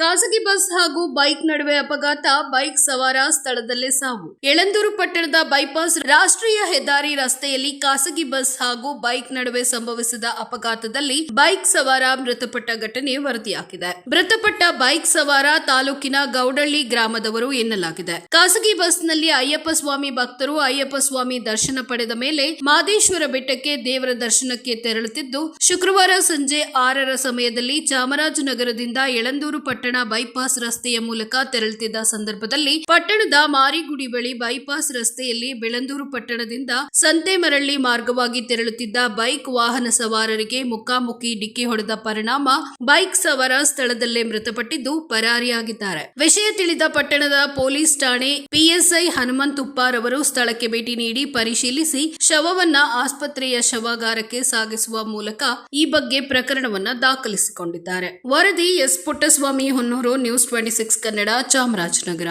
ಖಾಸಗಿ ಬಸ್ ಹಾಗೂ ಬೈಕ್ ನಡುವೆ ಅಪಘಾತ, ಬೈಕ್ ಸವಾರ ಸ್ಥಳದಲ್ಲೇ ಸಾವು. ಯಳಂದೂರು ಪಟ್ಟಣದ ಬೈಪಾಸ್ ರಾಷ್ಟ್ರೀಯ ಹೆದ್ದಾರಿ ರಸ್ತೆಯಲ್ಲಿ ಖಾಸಗಿ ಬಸ್ ಹಾಗೂ ಬೈಕ್ ನಡುವೆ ಸಂಭವಿಸಿದ ಅಪಘಾತದಲ್ಲಿ ಬೈಕ್ ಸವಾರ ಮೃತಪಟ್ಟ ಘಟನೆ ವರದಿಯಾಗಿದೆ. ಮೃತಪಟ್ಟ ಬೈಕ್ ಸವಾರ ತಾಲೂಕಿನ ಗೌಡಳ್ಳಿ ಗ್ರಾಮದವರು ಎನ್ನಲಾಗಿದೆ. ಖಾಸಗಿ ಬಸ್ನಲ್ಲಿ ಅಯ್ಯಪ್ಪ ಸ್ವಾಮಿ ಭಕ್ತರು ಅಯ್ಯಪ್ಪ ಸ್ವಾಮಿ ದರ್ಶನ ಪಡೆದ ಮೇಲೆ ಮಾದೇಶ್ವರ ಬೆಟ್ಟಕ್ಕೆ ದೇವರ ದರ್ಶನಕ್ಕೆ ತೆರಳುತ್ತಿದ್ದು, ಶುಕ್ರವಾರ ಸಂಜೆ ಆರರ ಸಮಯದಲ್ಲಿ ಚಾಮರಾಜನಗರದಿಂದ ಯಳಂದೂರು ಪಟ್ಟಣ ಬೈಪಾಸ್ ರಸ್ತೆಯ ಮೂಲಕ ತೆರಳುತ್ತಿದ್ದ ಸಂದರ್ಭದಲ್ಲಿ ಪಟ್ಟಣದ ಮಾರಿಗುಡಿ ಬಳಿ ಬೈಪಾಸ್ ರಸ್ತೆಯಲ್ಲಿ ಬೆಳಂದೂರು ಪಟ್ಟಣದಿಂದ ಸಂತೆಮರಳ್ಳಿ ಮಾರ್ಗವಾಗಿ ತೆರಳುತ್ತಿದ್ದ ಬೈಕ್ ವಾಹನ ಸವಾರರಿಗೆ ಮುಖಾಮುಖಿ ಡಿಕ್ಕಿ ಹೊಡೆದ ಪರಿಣಾಮ ಬೈಕ್ ಸವಾರ ಸ್ಥಳದಲ್ಲೇ ಮೃತಪಟ್ಟಿದ್ದು ಪರಾರಿಯಾಗಿದ್ದಾರೆ. ವಿಷಯ ತಿಳಿದ ಪಟ್ಟಣದ ಪೊಲೀಸ್ ಠಾಣೆ ಪಿಎಸ್ಐ ಹನುಮಂತುಪ್ಪಾರ್ ಅವರು ಸ್ಥಳಕ್ಕೆ ಭೇಟಿ ನೀಡಿ ಪರಿಶೀಲಿಸಿ ಶವವನ್ನ ಆಸ್ಪತ್ರೆಯ ಶವಾಗಾರಕ್ಕೆ ಸಾಗಿಸುವ ಮೂಲಕ ಈ ಬಗ್ಗೆ ಪ್ರಕರಣವನ್ನ ದಾಖಲಿಸಿಕೊಂಡಿದ್ದಾರೆ. ವರದಿ S Puttaswamy Honnur news twenty six Kannada Chamarajanagar.